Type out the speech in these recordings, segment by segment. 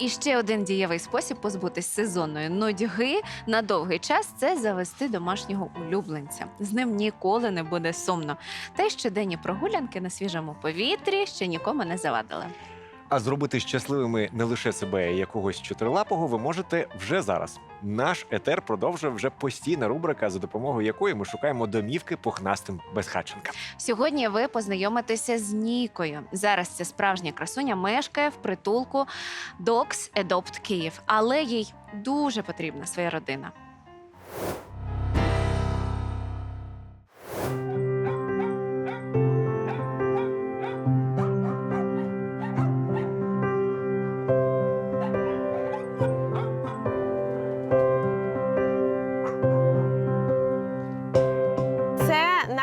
І ще один дієвий спосіб позбутись сезонної нудьги на довгий час це завести домашнього улюбленця. З ним ніколи не буде сумно. Та й щоденні прогулянки на свіжому повітрі ще нікому не завадили. А зробити щасливими не лише себе і якогось чотирилапого ви можете вже зараз. Наш етер продовжує вже постійна рубрика, за допомогою якої ми шукаємо домівки пухнастим безхатченкам. Сьогодні ви познайомитеся з Нікою. Зараз ця справжня красуня мешкає в притулку Dogs Adopt Київ, але їй дуже потрібна своя родина.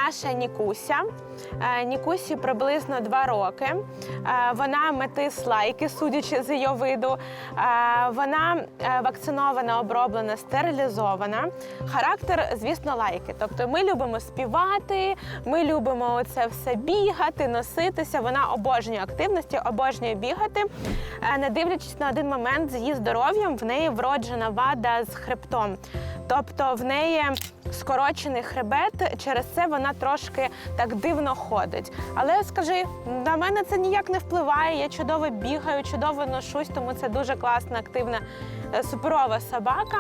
Наша Нікуся. Е, Нікусі приблизно два роки. Е, Вона метис лайки, судячи з її виду. Е, Вона вакцинована, оброблена, стерилізована. Характер, звісно, лайки. Тобто ми любимо співати, ми любимо це все бігати, носитися. Вона обожнює активності, обожнює бігати. Не дивлячись на один момент з її здоров'ям, в неї вроджена вада з хребтом. Тобто в неї скорочений хребет, через це вона трошки так дивно ходить. Але скажи, на мене це ніяк не впливає. Я чудово бігаю, чудово ношусь, тому це дуже класна, активна, е, суперова собака.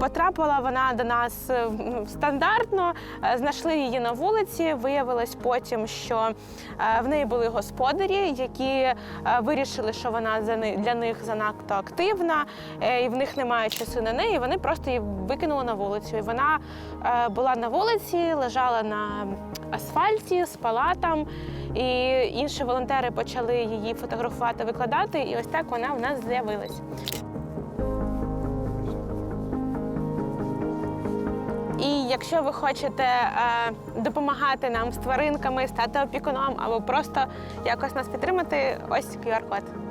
Потрапила вона до нас е, ну, стандартно, е, знайшли її на вулиці. Виявилось потім, що е, в неї були господарі, які вирішили, що вона для них занадто активна, і в них немає часу на неї. Вони просто її викинули на вулицю. І вона була на вулиці, лежала на асфальті, спала там. І інші волонтери почали її фотографувати, викладати. І ось так вона в нас з'явилась. Якщо ви хочете е, допомагати нам з тваринками, стати опікуном або просто якось нас підтримати, ось QR-код.